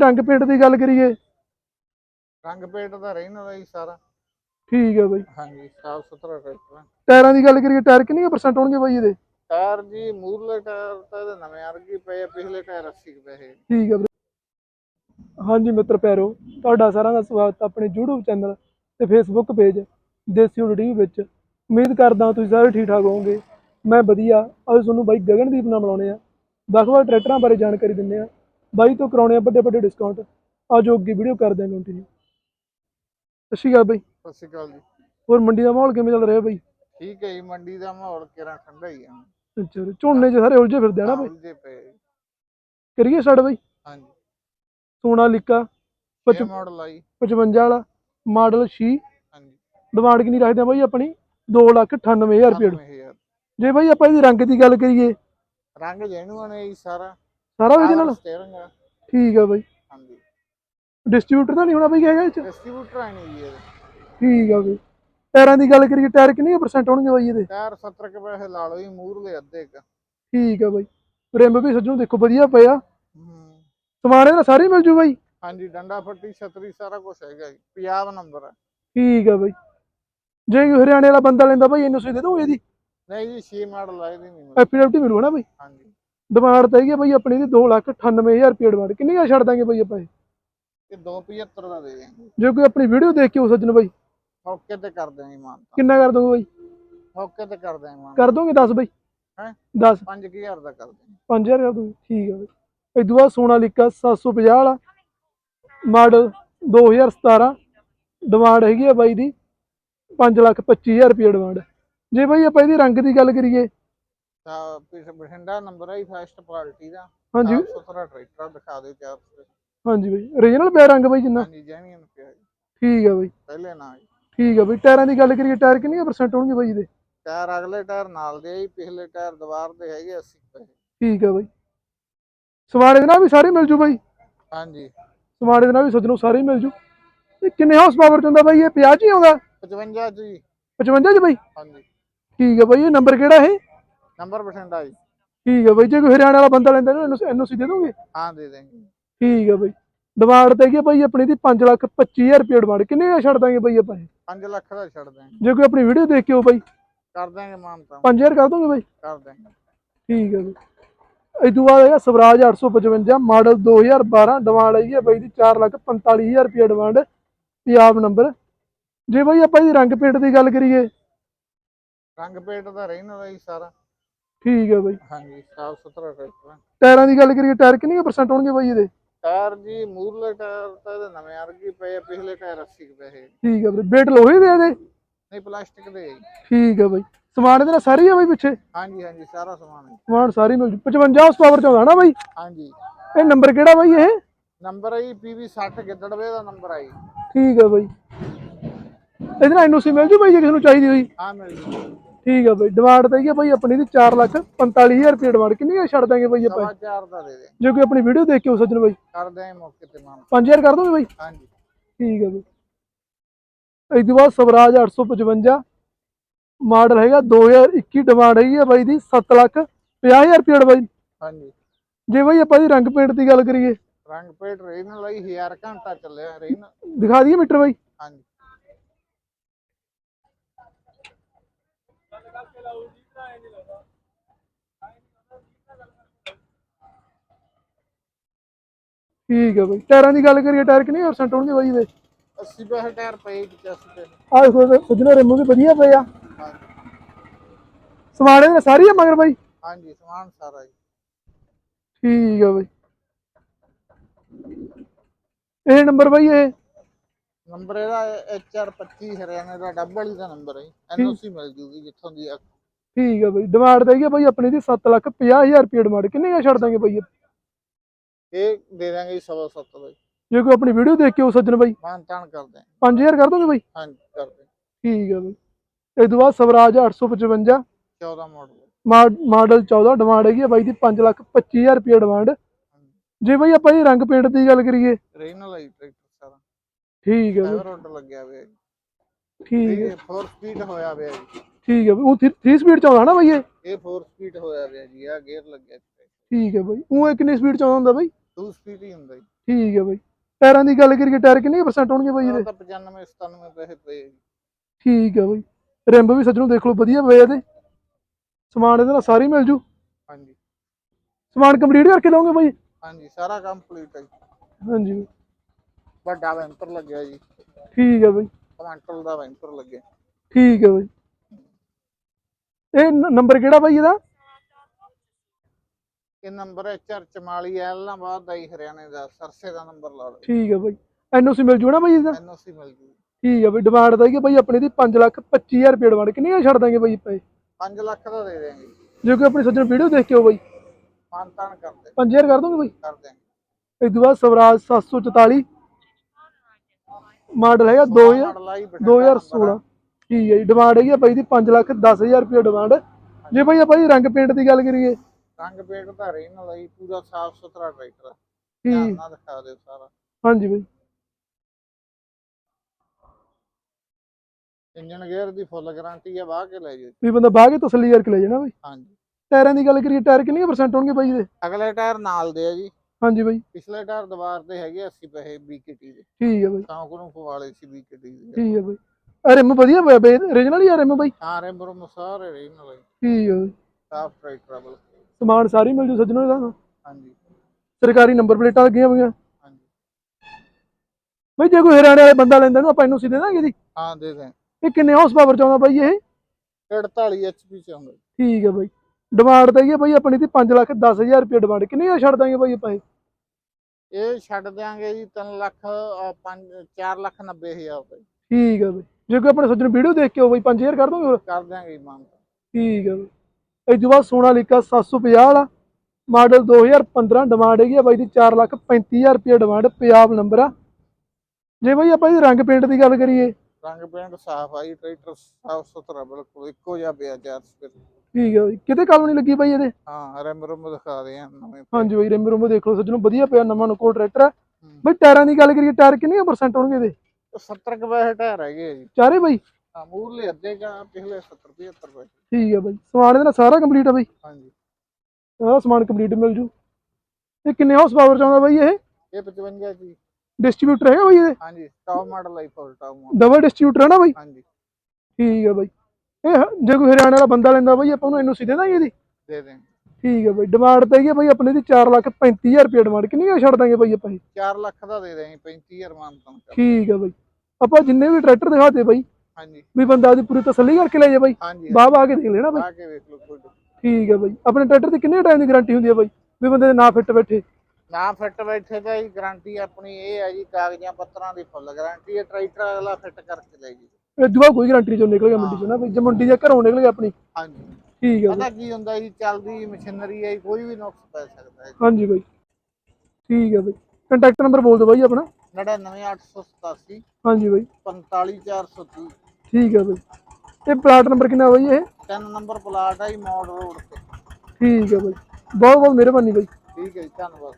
ਰੰਗ ਪੇਂਟ ਦੀ ਗੱਲ ਕਰੀਏ। ਰੰਗ ਪੇਟ ਦਾ ਰਹਿਣਾ ਦਾ ਜੀ ਸਾਰਾ। ਠੀਕ ਹੈ ਬਾਈ। ਹਾਂਜੀ ਸਾਫ਼ ਸੁਥਰਾ ਟਰੈਕਟਰ ਹੈ ਟਾਇਰਾਂ ਦੀ ਗੱਲ ਕਰੀਏ ਟਾਇਰ ਕਿੰਨੇ ਪਰਸੈਂਟ ਹੋਣਗੇ ਬਾਈ ਇਹਦੇ? ਟਾਇਰ ਜੀ ਮੂਰਲੇ ਟਾਇਰ ਤਾਂ ਇਹਦੇ ਨਵੇਂ ਅਰਗੀ ਪਏ ਆ, ਪਿਛਲੇ ਟਾਇਰ 80 ਕੁ ਪੈਸੇ ਠੀਕ ਹੈ ਵੀਰੇ। ਹਾਂਜੀ ਮਿੱਤਰ ਪਿਆਰੋ ਤੁਹਾਡਾ ਸਾਰਿਆਂ ਦਾ ਸਵਾਗਤ ਹੈ ਆਪਣੇ YouTube ਚੈਨਲ ਤੇ Facebook ਪੇਜ ਦੇਸੀ ਉਡੜੀ ਵਿੱਚ। ਉਮੀਦ ਕਰਦਾ ਹਾਂ ਤੁਸੀਂ ਸਾਰੇ ਠੀਕ ਠਾਕ ਹੋਵੋਗੇ। ਮੈਂ ਵਧੀਆ ਅੱਜ ਤੁਹਾਨੂੰ ਬਾਈ ਗਗਨਦੀਪ ਨਾਲ ਮਿਲਾਉਣੇ ਆ। ਵੱਖ-ਵੱਖ ਟਰੈਕਟਰਾਂ ਬਾਰੇ ਜਾਣਕਾਰੀ ਦਿੰਦੇ ਆ। ਬਾਈ ਤੋਂ ਕਰਾਉਣੇ ਆ ਵੱਡੇ ਵੱਡੇ ਡਿਸਕਾਊਂਟ ਆਜੋ ਅੱਗੇ ਵੀਡੀਓ ਕਰਦੇ ਹਾਂ ਕੰਟੀਨਿਊ ਸਤਿ ਸ਼੍ਰੀ ਅਕਾਲ ਬਾਈ। ਸਤਿ ਸ਼੍ਰੀ ਅਕਾਲ ਜੀ। ਹੋਰ ਮੰਡੀ ਦਾ ਮਾਹੌਲ ਕਿਵੇਂ ਚੱਲ ਰਿਹਾ ਬਾਈ? ਠੀਕ ਹੈ ਜੀ ਮੰਡੀ ਦਾ ਮਾਹੌਲ ਕਿਹੜਾ ਠੰਡਾ ਹੀ ਆ। ਅੱਛਾ ਝੋਨੇ 'ਚ ਸਾਰੇ ਉਲਝੇ ਫਿਰਦੇ ਆ ਨਾ ਬਾਈ? ਉਲਝੇ ਪਏ। ਕਰੀਏ ਸਟਾਰਟ ਬਾਈ? ਹਾਂਜੀ। ਸੋਨਾ ਲਿਕਾ ਇਹ ਮਾਡਲ ਆਈ 55 ਵਾਲਾ ਮਾਡਲ 6 ਹਾਂਜੀ। ਡਿਮਾਂਡ ਕਿੰਨੀ ਰੱਖਦੇ ਆ ਬਾਈ ਆਪਣੀ? 298000 ਰੁਪਏ। 98000 ਜੇ ਬਾਈ ਆਪਾਂ ਇਹਦੀ ਰੰਗ ਦੀ ਗੱਲ ਕਰੀਏ। ਰੰਗ ਜੈਨੂਅਨ ਹੈ ਜੀ ਸਾਰਾ। ਸਾਰਾ ਸਟੀਅਰਿੰਗ ਆ। ਠੀਕ ਆ ਬਾਈ। ਹਾਂਜੀ। ਡਿਸਟ੍ਰੀਬਿਊਟਰ ਤਾਂ ਨਹੀਂ ਹੋਣਾ ਬਾਈ ਹੈਗਾ ਇਹ ਚ? ਡਿਸਟ੍ਰੀਬਿਊਟਰ ਹੈ ਨਹੀਂ ਜੀ ਇਹਦੇ ਠੀਕ ਆ ਬਾਈ। ਟਾਇਰਾਂ ਦੀ ਗੱਲ ਕਰੀਏ ਟਾਇਰ ਕਿੰਨੇ ਪਰਸੈਂਟ ਹੋਣਗੇ ਬਾਈ ਇਹਦੇ? ਟਾਇਰ 70 ਕੁ ਪੈਸੇ ਲਾ ਲਓ ਜੀ ਮੂਰਲੇ ਅੱਧੇ ਕ ਠੀਕ ਆ ਬਾਈ। ਰਿਮ ਵੀ ਸੱਜਣੋਂ ਦੇਖੋ ਵਧੀਆ ਪਿਆ। ਸਮਾਨ ਇਹਦਾ ਸਾਰੇ ਮਿਲ ਜੂ ਬਾਈ? ਹਾਂਜੀ ਡੰਡਾ ਫੱਟੀ ਛਤਰੀ ਸਾਰਾ ਕੁਝ ਹੈਗਾ ਜੀ। ਪੰਜਾਬ ਨੰਬਰ ਹੈ ਠੀਕ ਆ ਬਾਈ। ਜੇ ਕੋਈ ਹਰਿਆਣੇ ਵਾਲਾ ਬੰਦਾ ਲੈਂਦਾ ਬਾਈ ਇਹਨੂੰ ਸੀ ਦੇ ਦੋਗੇ ਇਹਦੀ? ਨਹੀਂ ਜੀ 6 ਮਾਡਲ ਆਏ ਦੀ ਨਹੀਂ। ਐਫੀਡੈਵਿਟ ਮਿਲੂ ਨਾ ਬਾਈ? ਹਾਂਜੀ। ਡਿਮਾਂਡ ਤਾਂ ਹੈਗੀ ਆ ਬਾਈ ਆਪਣੀ ਦੀ 298000 ਰੁਪਏ ਡਿਮਾਂਡ ਕਿੰਨੀ ਦਾ ਛੱਡ ਦਾਂਗੇ ਬਾਈ ਆਪਾਂ ਇਹ? ਇਹ 275 ਦਾ ਦੇ ਦੇਂਗੇ ਜੇ ਕੋਈ ਆਪਣੀ ਵੀਡੀਓ ਦੇਖ ਕੇ ਉਹ ਸੱਜਣ ਬਾਈ। ਮੌਕੇ ਤੇ ਕਰ ਦਿਆਂਗੇ ਮਾਨਤਾ ਕਿੰਨਾ ਕਰ ਦੋਗੇ ਬਾਈ? ਮੌਕੇ ਤੇ ਕਰ ਦਿਆਂਗੇ ਮਾਨ। ਕਰ ਦੋਗੇ 10 ਬਾਈ? ਹੈਂ? 10 5000 ਦਾ ਕਰ ਦਿਆਂਗੇ। 5000 ਕਰ ਦੋਗੇ ਠੀਕ ਆ ਬਾਈ। ਇਦੋਂ ਬਾਅਦ ਸੋਨਾਲੀਕਾ 750 ਵਾਲਾ। ਮਾਡਲ 2017 ਡਿਮਾਂਡ ਹੈਗੀ ਆ ਬਾਈ ਦੀ। 525000 ਰੁਪਏ ਡਿਮਾਂਡ ਜੇ ਬਾਈ ਆਪਾਂ ਇਹਦੀ ਰੰਗ ਦੀ ਗੱਲ ਕਰੀਏ ਤਾਂ ਪਿਛ- ਬਠਿੰਡਾ ਨੰਬਰ ਹੈ ਫਸਟ ਪਾਰਟੀ ਦਾ। ਹਾਂਜੀ। ਸਾਫ਼ ਸੁਥਰਾ ਟਰੈਕਟਰ ਦਿਖਾ ਦਿਓ ਚਾਰ ਸੌ। ਹਾਂਜੀ ਬਾਈ ਓਰੀਜਨਲ ਪਿਆ ਰੰਗ ਬਾਈ ਜਿੰਨਾ? ਹਾਂਜੀ ਜੈਨੂਅਨ ਪਿਆ ਜੀ। ਠੀਕ ਆ ਬਾਈ। ਪਹਿਲੇ ਨਾ ਜੀ। ਠੀਕ ਆ ਬਾਈ ਟਾਇਰਾਂ ਦੀ ਗੱਲ ਕਰੀਏ ਟਾਇਰ ਕਿੰਨੇ ਪਰਸੈਂਟ ਹੋਣਗੇ ਬਾਈ ਇਹਦੇ? ਟਾਇਰ ਅਗਲੇ ਟਾਇਰ ਨਾਲ ਦੇ ਆ ਜੀ ਪਿਛਲੇ ਟਾਇਰ ਦੀਵਾਰ ਦੇ ਹੈਗੇ 80 ਪੈਸੇ ਠੀਕ ਆ ਬਾਈ। ਸਮਾਨ ਦੇ ਨਾਲ ਵੀ ਸਾਰੇ ਮਿਲ ਜੂ ਬਾਈ? ਹਾਂਜੀ। ਸਮਾਨ ਦੇ ਨਾਲ ਵੀ ਸੱਜਣੋਂ ਸਾਰੇ ਹੀ ਮਿਲ ਜੂ। ਇਹ ਕਿੰਨੇ ਹਾਊਸ ਪਾਵਰ ਚ ਹੁੰਦਾ ਬਾਈ? ਇਹ 50 ਚ ਹੀ ਆਉਂਦਾ? 55 ਜੀ। 55 ਚ ਬਾਈ? ਹਾਂਜੀ। ਠੀਕ ਆ ਬਾਈ ਇਹ ਨੰਬਰ ਕਿਹੜਾ ਇਹ? ਨੰਬਰ ਬਠਿੰਡਾ ਜੀ। ਠੀਕ ਆ ਬਾਈ ਜੇ ਕੋਈ ਹਰਿਆਣਾ ਵਾਲਾ ਬੰਦਾ ਲੈਂਦਾ ਇਹਨੂੰ ਐਨਓਸੀ ਦੇ ਦੋਗੇ? ਹਾਂ ਦੇ ਦੇਂਗੇ ਠੀਕ ਆ ਬਾਈ। ਡਿਮਾਂਡ ਤੇ ਆ ਬਾਈ ਆਪਣੀ ਦੀ 5 ਲੱਖ 25000 ਰੁਪਏ ਡਿਮਾਂਡ ਕਿੰਨੇ ਦਾ ਛੱਡ ਦਾਂਗੇ ਬਾਈ ਆਪਾਂ ਇਹ? 5 ਲੱਖ ਦਾ ਛੱਡ ਦੇਂਗੇ ਜੇ ਕੋਈ ਆਪਣੀ ਵੀਡੀਓ ਦੇਖ ਕੇ ਉਹ ਬਾਈ। ਕਰ ਦੇਂਗੇ ਮਾਨਤਾ 5000 ਕਰ ਦੋਗੇ ਬਾਈ? ਕਰ ਦੇਂਗੇ ਠੀਕ ਹੈ ਬਾਈ। ਤੋਂ ਬਾਅਦ ਹੈਗਾ ਸਵਰਾਜ 855 ਮਾਡਲ 2012 ਡਿਮਾਂਡ ਹੈਗੀ ਆ ਬਾਈ ਦੀ 4 ਲੱਖ 45000 ਰੁਪਏ ਡਿਮਾਂਡ ਪੰਜਾਬ ਨੰਬਰ। ਜੇ ਬਾਈ ਆਪਾਂ ਇਹਦੀ ਰੰਗ ਪੇਂਟ ਦੀ ਗੱਲ ਕਰੀਏ। ਰੰਗ ਪੇਟ ਦਾ ਰਹਿਣਾ ਦਾ ਜੀ ਸਾਰਾ। ਠੀਕ ਹੈ ਬਾਈ। ਹਾਂਜੀ ਸਾਫ਼ ਸੁਥਰਾ ਟਰੈਕਟਰ ਹੈ ਟਾਇਰਾਂ ਦੀ ਗੱਲ ਕਰੀਏ ਟਾਇਰ ਕਿੰਨੇ ਪਰਸੈਂਟ ਹੋਣਗੇ ਬਾਈ ਇਹਦੇ? ਟਾਇਰ ਜੀ ਮੂਰਲੇ ਟਾਇਰ ਤਾਂ ਇਹਦੇ ਨਵੇਂ ਅਰਗੀ ਪਏ ਆ, ਪਿਛਲੇ ਟਾਇਰ 80 ਕੁ ਪੈਸੇ ਠੀਕ ਹੈ ਵੀਰੇ ਵੇਟ ਲੋਹੇ ਦੇ ਇਹਦੇ? ਨਹੀਂ ਪਲਾਸਟਿਕ ਦੇ ਠੀਕ ਹੈ ਬਾਈ। ਸਮਾਨ ਇਹਦੇ ਨਾਲ ਸਾਰੀ ਆ ਬਾਈ ਪਿੱਛੇ? ਹਾਂਜੀ ਹਾਂਜੀ ਸਾਰਾ ਸਮਾਨ ਹੈ ਸਮਾਨ ਸਾਰੀ ਮਿਲ ਜੂ। 55 ਉਸ ਪਾਵਰ ਚ ਆਉਂਦਾ ਨਾ ਬਾਈ? ਹਾਂਜੀ। ਇਹ ਨੰਬਰ ਕਿਹੜਾ ਬਾਈ ਇਹ? ਨੰਬਰ ਹੈ ਜੀ PV 60 ਗਿੱਦੜਵੇ ਦਾ ਨੰਬਰ ਹੈ ਜੀ। ਠੀਕ ਹੈ ਬਾਈ। ਇਹਦੇ ਨਾਲ ਐਨਓਸੀ ਮਿਲ ਜੂ ਬਾਈ ਜੇ ਕਿਸੇ ਨੂੰ ਚਾਹੀਦੀ ਹੋਈ? ਹਾਂ ਮਿਲ ਜੂ। ਠੀਕ ਹੈ ਬਾਈ ਡਿਮਾਂਡ ਤਾਂ ਆ ਬਾਈ ਆਪਣੀ ਦੀ 4 ਲੱਖ 45000 ਰੁਪਏ ਡਿਮਾਂਡ ਕਿੰਨੀ ਕੁ ਛੱਡ ਦਾਂਗੇ ਬਾਈ ਆਪਾਂ? ਸਵਾ ਚਾਰ ਦਾ ਦੇ ਦੇ। ਜੇ ਕੋਈ ਆਪਣੀ ਵੀਡੀਓ ਦੇਖ ਕੇ ਉਹ ਸੱਜਣ ਬਾਈ। ਕਰ ਦੇਂਗੇ ਮੌਕੇ ਤੇ ਮਾਨ। 5000 ਕਰ ਦੋਗੇ ਬਾਈ? ਹਾਂਜੀ। ਠੀਕ ਹੈ ਬਾਈ। ਇਸ ਤੋਂ ਬਾਅਦ ਸਵਰਾਜ 855 ਮਾਡਲ ਹੈਗਾ 2021 ਡਿਮਾਂਡ ਹੈਗੀ ਆ ਬਾਈ ਦੀ 7 ਲੱਖ 50000 ਰੁਪਏ ਬਾਈ। ਹਾਂਜੀ। ਜੇ ਬਾਈ ਆਪਾਂ ਦੀ ਰੰਗ ਪੇਂਟ ਦੀ ਗੱਲ ਕਰੀਏ। ਰੰਗ ਪੇਟ ਰਹਿਣ ਲਈ 1000 ਘੰਟਾ ਚੱਲਿਆ ਰਹਿਣ। ਦਿਖਾ ਦਈਏ ਮੀਟਰ ਬਾਈ। ਹਾਂਜੀ। ਠੀਕ ਹੈ ਬਾਈ। ਟਾਇਰਾਂ ਦੀ ਗੱਲ ਕਰੀਏ ਟਾਇਰ ਕਿੰਨੇ ਪਰਸੈਂਟ ਹੋਣਗੇ ਬਾਈ ਇਹਦੇ? 80 ਪੈਸੇ ਟਾਇਰ ਪਏ 85 ਪੈਸੇ। ਆਹ ਦੇਖੋ ਸੱਜਣੋ ਰਿਮ ਵੀ ਵਧੀਆ ਪਏ ਆ। ਹਾਂਜੀ। ਸਮਾਨ ਇਹਦੇ ਸਾਰੀ ਆ ਮਗਰ ਬਾਈ? ਹਾਂਜੀ ਸਮਾਨ ਸਾਰਾ ਜੀ। ਠੀਕ ਆ ਬਾਈ। ਇਹ ਨੰਬਰ ਬਾਈ ਇਹ ਨੰਬਰ ਇਹਦਾ HR25 ਹਰਿਆਣਾ ਦਾ ਡਬਲ ਹੀ ਦਾ ਨੰਬਰ ਹੈ ਐਨਓਸੀ ਮਿਲ ਜੂਗੀ ਜਿੱਥੋਂ ਦੀ ਆ- ਠੀਕ ਆ ਬਾਈ ਡਿਮਾਂਡ ਤਾਂ ਹੈਗੀ ਆ ਬਾਈ ਆਪਣੀ ਦੀ 7 ਲੱਖ 50000 ਰੁਪਏ ਡਿਮਾਂਡ ਕਿੰਨੇ ਦਾ ਛੱਡ ਦਾਂਗੇ ਬਾਈ ਇਹ? ਇਹ ਦੇ ਦਾਂਗੇ ਜੀ ਸਵਾ ਸੱਤ ਦਾ ਜੀ ਕੋਈ ਆਪਣੀ ਵੀਡੀਓ ਦੇਖ ਕੇ ਉਹ ਸੱਜਣ ਬਾਈ। ਮਾਨ ਤਾਨ ਕਰਦੇ ਹਾਂ 5000 ਕਰ ਦੋਗੇ ਬਾਈ? ਹਾਂਜੀ ਕਰਦੇ ਠੀਕ ਆ ਬਾਈ। ਇਸ ਤੋਂ ਬਾਅਦ ਸਵਰਾਜ 855 14 ਮਾਡਲ ਮਾ- ਮਾਡਲ 14 ਡਿਮਾਂਡ ਹੈਗੀ ਆ ਬਾਈ ਦੀ 5 ਲੱਖ 25000 ਰੁਪਏ ਡਿਮਾਂਡ ਜੇ ਬਾਈ ਆਪਾਂ ਇਹ ਰੰਗ ਪੇਂਟ ਦੀ ਗੱਲ ਕਰੀਏ। ਟਰੈਕਟਰ ਸਾਰਾ ਠੀਕ ਬਾਈ। ਟਾਇਰ ਰੋਡ ਲੱਗਿਆ ਜੀ ਠੀਕ ਹੈ। ਇਹ 4 ਸਪੀਡ ਹੋਇਆ ਜੀ ਠੀਕ ਹੈ ਉਹ 3 ਸਪੀਡ ਚ ਆਉਂਦਾ ਨਾ ਬਾਈ ਇਹ? ਇਹ 4 ਸਪੀਡ ਹੋਇਆ ਹੋਇਆ ਜੀ ਆ ਗੇਅਰ ਲੱਗਿਆ ਠੀਕ ਹੈ ਬਾਈ ਉਹ ਇਹ ਕਿੰਨੀ ਸਪੀਡ ਚ ਆਉਂਦਾ ਹੁੰਦਾ ਬਾਈ? 2 ਸਪੀਡ ਹੀ ਹੁੰਦਾ ਜੀ। ਠੀਕ ਹੈ ਬਾਈ। ਟਾਇਰਾਂ ਦੀ ਗੱਲ ਕਰੀਏ ਟਾਇਰ ਕਿੰਨੇ ਪਰਸੈਂਟ ਹੋਣਗੇ ਬਾਈ ਉਹ ਇਹਦੇ ਤਾਂ 95 97 ਪੈਸੇ ਪਏ ਜੀ। ਠੀਕ ਹੈ ਬਾਈ। ਰਿੰਬ ਵੀ ਸੱਜਣੋਂ ਦੇਖ ਲਓ ਵਧੀਆ ਪਏ ਇਹਦੇ। ਸਮਾਨ ਇਹਦੇ ਨਾਲ ਸਾਰੀ ਮਿਲ ਜੂ। ਹਾਂਜੀ। ਸਮਾਨ ਕੰਪਲੀਟ ਕਰਕੇ ਦਓਗੇ ਬਾਈ? ਹਾਂਜੀ ਸਾਰਾ ਕੰਪਲੀਟ ਹੈ ਜੀ। ਹਾਂਜੀ ਬਾਈ, ਵੱਡਾ ਵੈਂਪਰ ਲੱਗਿਆ ਜੀ। ਠੀਕ ਹੈ ਬਾਈ। ਕਮਾਂਟਲ ਦਾ ਵੈਂਪਰ ਲੱਗਿਆ। ਠੀਕ ਹੈ ਬਾਈ। ਇਹ ਨੰਬਰ ਕਿਹੜਾ ਬਾਈ ਇਹਦਾ? ਇਹ ਨੰਬਰ ਹੈ ਚਰ 44 ਐਲਾਹਾਬਾਦ ਦਾ ਹੀ ਹਰਿਆਣੇ ਦਾ ਸਰਸੇ ਦਾ ਨੰਬਰ ਲਾ ਲਓ। ਠੀਕ ਹੈ ਬਾਈ। ਐਨਓਸੀ ਮਿਲ ਜੂ ਨਾ ਬਾਈ ਇਹਦਾ? ਐਨਓਸੀ ਮਿਲ ਜੂ। ਠੀਕ ਹੈ ਬਾਈ ਡਿਮਾਂਡ ਦਾ ਕਿ ਬਾਈ ਆਪਣੇ ਦੀ 5 ਲੱਖ 25000 ਰੁਪਏ ਡਿਮਾਂਡ ਕਿੰਨੀ ਕੁ ਛੱਡ ਦਾਂਗੇ ਬਾਈ ਪਏ 5 ਲੱਖ ਦਾ ਦੇ ਦੇਾਂਗੇ ਜੇ ਕੋਈ ਆਪਣੀ ਸੱਜਣ ਵੀਡੀਓ ਦੇਖ ਕੇ ਹੋ ਬਾਈ। ਮਾਨਤਾਨ ਕਰਦੇ 5000 ਕਰ ਦੋਗੇ ਬਾਈ? ਕਰ ਦਿਆਂਗੇ। ਇਸ ਤੋਂ ਬਾਅਦ ਸਵਰਾਜ 744 ਮਾਡਲ ਹੈਗਾ 2000 ਮਾਡਲ ਆਈ ਬਠਿੰਡਾ 2016 ਠੀਕ ਹੈ ਜੀ ਡਿਮਾਂਡ ਹੈਗੀ ਆ ਬਾਈ ਦੀ 5 ਲੱਖ 10000 ਰੁਪਏ ਡਿਮਾਂਡ ਜੇ ਬਾਈ ਆਪਾਂ ਜੀ ਰੰਗ ਪੇਂਟ ਦੀ ਗੱਲ ਕਰੀਏ। ਰੰਗ ਪੇਂਟ ਦਾ ਰੇ ਨਾਲ ਆਈ ਪੂਰਾ ਸਾਫ਼ ਸੁਥਰਾ ਟਰੈਕਟਰ ਠੀਕ। ਧਿਆਨ ਨਾਲ ਦਿਖਾ ਦਿਓ ਸਾਰਾ। ਹਾਂਜੀ ਬਾਈ। ਇੰਜਨ ਗੇਅਰ ਦੀ ਫੁੱਲ ਗਾਰੰਟੀ ਹੈ ਵਾਹ ਕੇ ਲੈ ਜਾਓ ਵੀ ਬੰਦਾ ਬਾਹ ਕੇ ਤਸੱਲੀ ਕਰਕੇ ਲੈ ਜਾਣਾ ਬਾਈ। ਹਾਂਜੀ। ਟਾਇਰਾਂ ਦੀ ਗੱਲ ਕਰੀਏ ਟਾਇਰ ਕਿੰਨੇ ਪਰਸੈਂਟ ਹੋਣਗੇ ਬਾਈ ਦੇ ਅਗਲੇ ਟਾਇਰ ਨਾਲ ਦੇ ਆ ਜੀ। ਹਾਂਜੀ ਬਾਈ। ਪਿਛਲੇ ਟਾਇਰ ਦੀਵਾਰ ਤੇ ਹੈਗੇ 80 ਪੈਸੇ ਬੀਕੇਟੀ ਦੇ। ਠੀਕ ਹੈ ਬਾਈ। ਸ਼ੌਂਕ ਨੂੰ ਪਵਾਲੇ ਸੀ ਬੀਕੇਟੀ ਦੇ। ਠੀਕ ਹੈ ਬਾਈ। ਰਿਮ ਵਧੀਆ ਪਿਆ ਬਈ origignal ਹੀ ਆ ਰਿਮ ਬਾਈ? ਸਾਰੇ ਰੇ ਨਾਲ ਠੀਕ ਹੈ ਬਾਈ। ਸਾਫ਼ ਟਰੈਕਟਰ ਆ ਬਿਲਕੁਲ ਸਮਾਨ ਸਾਰੀ ਮਿਲ ਜੂ ਸੱਜਣੋ ਇਹਦਾ। ਹਾਂਜੀ। ਸਰਕਾਰੀ ਨੰਬਰ ਪਲੇਟਾਂ ਲੱਗੀਆਂ ਹੋਈਆਂ। ਹਾਂਜੀ। ਬਾਈ ਜੇ ਕੋਈ ਹਰਿਆਣੇ ਵਾਲੇ ਬੰਦਾ ਲੈਂਦਾ ਇਹਨੂੰ ਆਪਾਂ ਇਹਨੂੰ ਸੀ ਦੇ ਦਾਂਗੇ ਇਹਦੀ। ਹਾਂ ਦੇ ਦੇ ਇਹ ਕਿੰਨੇ ਹਾਰਸ ਪਾਵਰ ਚ ਆਉਂਦਾ ਬਾਈ ਇਹ? 48 ਐਚਪੀ ਚ ਆਉਂਦਾ ਠੀਕ ਹੈ ਬਾਈ। ਡਿਮਾਂਡ ਤਾਂ ਇਹ ਬਾਈ ਆਪਣੀ ਦੀ 5 ਲੱਖ 10000 ਰੁਪਏ ਡਿਮਾਂਡ। ਕਿੰਨੀ ਆ ਛੱਡ ਦਾਂਗੇ ਬਾਈ ਆਪਾਂ ਇਹ? ਇਹ ਛੱਡ ਦਿਆਂਗੇ ਜੀ 3 ਲੱਖ 5 4 ਲੱਖ 90 ਹਜ਼ਾਰ ਦਾ ਜੀ। ਠੀਕ ਹੈ ਬਾਈ। ਜੇ ਕੋਈ ਆਪਣੇ ਸੱਜਣ ਵੀਡੀਓ ਦੇਖ ਕੇ ਹੋ ਬਾਈ 5000 ਕਰ ਦੋਗੇ ਹੋਰ? ਕਰ ਦਿਆਂਗੇ ਜੀ ਮਾਨ ਠੀਕ ਹੈ ਬਾਈ। ਇਹ ਤੋਂ ਬਾਅਦ ਸੋਨਾਲੀਕਾ 750 ਵਾਲਾ। ਮਾਡਲ 2015 ਡਿਮਾਂਡ ਹੈਗੀ ਆ ਬਾਈ ਦੀ 4 ਲੱਖ 35000 ਰੁਪਏ ਡਿਮਾਂਡ ਪੰਜਾਬ ਨੰਬਰ ਆ। ਜੇ ਬਾਈ ਆਪਾਂ ਇਹਦੇ ਰੰਗ ਪੇਂਟ ਦੀ ਗੱਲ ਕਰੀਏ। ਰੰਗ ਪੇਂਟ ਸਾਫ਼ ਆਈ ਟਰੈਕਟਰ ਸਾਫ਼ ਸੁਥਰਾ ਬਿਲਕੁਲ ਇੱਕੋ ਜਿਹਾ ਪਿਆ ਚਾਰ ਸਪੇਰ ਠੀਕ ਹੈ ਬਾਈ ਕਿਤੇ ਕੰਮ ਨਹੀਂ ਲੱਗੀ ਬਾਈ ਇਹਦੇ? ਹਾਂ ਰੈਮ ਰੂਮ ਦਿਖਾ ਦੇ ਆ ਨਵੇਂ ਹਾਂਜੀ ਬਾਈ ਰਿਮ ਰੁਮ ਦੇਖ ਲਓ ਸੱਜਣੋ ਵਧੀਆ ਪਿਆ ਨਵਾਂ ਨਕੋ ਟਰੈਕਟਰ ਹੈ ਹੂੰ। ਬਾਈ ਟਾਇਰਾਂ ਦੀ ਗੱਲ ਕਰੀਏ ਟਾਇਰ ਕਿੰਨੇ ਪਰਸੈਂਟ ਹੋਣਗੇ ਇਹਦੇ? 70 ਕੁ ਟਾਇਰ ਹੈਗੇ ਆ ਜੀ। ਚਾਰੇ ਬਾਈ? ਹਾਂ ਮੂਰਲੇ ਅੱਧੇ ਕਾ ਪਿਛਲੇ 70 75 ਪੈਸੇ ਠੀਕ ਹੈ ਬਾਈ। ਸਮਾਨ ਇਹਦੇ ਨਾਲ ਸਾਰਾ ਕੰਪਲੀਟ ਹੈ ਬਾਈ? ਹਾਂਜੀ। ਸਾਰਾ ਸਮਾਨ ਕੰਪਲੀਟ ਮਿਲ ਜੂ। ਇਹ ਕਿੰਨੇ ਹਾਰਸ ਪਾਵਰ ਚ ਆਉਂਦਾ ਬਾਈ ਇਹ? ਇਹ 55 ਜੀ। ਡਿਸਟ੍ਰੀਬਿਊਟਰ ਹੈਗਾ ਬਾਈ ਇਹਦੇ? ਹਾਂਜੀ ਟੌਪ ਮਾਡਲ ਆਈ ਟੌਪ ਮਾਡਲ ਡਬਲ ਡਿਸਟ੍ਰੀਬਿਊਟਰ ਹੈ ਨਾ ਬਾਈ? ਹਾਂਜੀ। ਠੀਕ ਹੈ ਬਾਈ। ਇਹ ਹ- ਜੇ ਕੋਈ ਹਰਿਆਣਾ ਵਾਲਾ ਬੰਦਾ ਲੈਂਦਾ ਬਾਈ ਆਪਾਂ ਨੂੰ ਐਨਓਸੀ ਦੇ ਦਾਂਗੇ ਇਹਦੀ। ਦੇ ਦੇ ਠੀਕ ਹੈ ਬਾਈ ਡਿਮਾਂਡ ਤਾਂ ਹੈਗੀ ਆ ਬਾਈ ਆਪਣੇ ਦੀ 4 ਲੱਖ 35000 ਰੁਪਏ ਡਿਮਾਂਡ ਕਿੰਨੀ ਕੁ ਛੱਡ ਦਾਂਗੇ ਬਾਈ ਆਪਾਂ ਇਹ? 4 ਲੱਖ ਦਾ ਦੇ ਦੇ 35000 ਮਾਨ ਤਾਂ ਕਰ ਠੀਕ ਹੈ ਬਾਈ। ਆਪਾਂ ਜਿੰਨੇ ਵੀ ਟਰੈਕਟਰ ਦਿਖਾਤੇ ਬਾਈ ਹਾਂਜੀ। ਵੀ ਬੰਦਾ ਉਹਦੀ ਪੂਰੀ ਤਸੱਲੀ ਕਰਕੇ ਲੈ ਜਾ ਬਾਈ। ਹਾਂਜੀ ਬਾਹ ਬਾਹ ਕੇ ਦੇਖ ਲੈਣਾ ਬਾਈ। ਆ ਕੇ ਵੇਖ ਲਓ ਕੋਈ ਠੀਕ ਹੈ ਬਾਈ। ਆਪਣੇ ਟਰੈਕਟਰ ਦੀ ਕਿੰਨੇ ਟਾਈਮ ਦੀ ਗਾਰੰਟੀ ਹੁੰਦੀ ਹੈ ਬਾਈ ਵੀ ਬੰਦੇ ਦੇ ਨਾ ਫਿੱਟ ਬੈਠੇ? ਨਾ ਫਿੱਟ ਬੈਠੇ ਤਾਂ ਹੀ ਗਾਰੰਟੀ ਆਪਣੀ ਇਹ ਹੈ ਜੀ ਕਾਗਜ਼ਾਂ ਪੱਤਰਾਂ ਦੀ ਫੁੱਲ ਗਾਰੰਟੀ ਹੈ ਟਰੈਕਟਰ ਅਗਲਾ ਫਿੱਟ ਕਰਕੇ ਲੈ ਜੀ। ਇਹ ਦੁਆ ਕੋਈ ਗਾਰੰਟੀ ਚੋਂ ਨਿਕਲ ਗਿਆ ਮੰਡੀ ਚੋਂ ਨਾ ਜੇ ਮੰਡੀ ਦੇ ਘਰੋਂ ਨਿਕਲ ਗਿਆ ਆਪਣੀ। ਹਾਂਜੀ। ਠੀਕ ਹੈ ਬਾਈ ਪਤਾ ਕੀ ਹੁੰਦਾ ਜੀ ਚੱਲਦੀ ਮਸ਼ੀਨਰੀ ਹੈ ਕੋਈ ਵੀ ਨੁਕਸ ਪੈ ਸਕਦਾ ਹੈ ਹਾਂਜੀ ਬਾਈ। ਠੀਕ ਹੈ ਬਾਈ। ਕੰਟੈਕਟ ਨੰਬਰ ਬੋਲ ਦਿਓ ਬਾਈ ਆਪਣਾ। 99887 ਹਾਂਜੀ ਬਾਈ। 45430 ਠੀਕ ਹੈ ਬਾਈ। ਇਹ ਪਲਾਟ ਨੰਬਰ ਕਿੰਨਾ ਬਾਈ ਇਹ? ਤਿੰਨ ਨੰਬਰ ਪਲਾਟ ਹੈ ਜੀ ਮੋੜ ਰੋਡ ਤੇ। ਠੀਕ ਹੈ ਬਾਈ। ਬਹੁਤ ਬਹੁਤ ਮਿਹਰਬਾਨੀ ਬਾਈ। ਠੀਕ ਹੈ ਜੀ ਧੰਨਵਾਦ।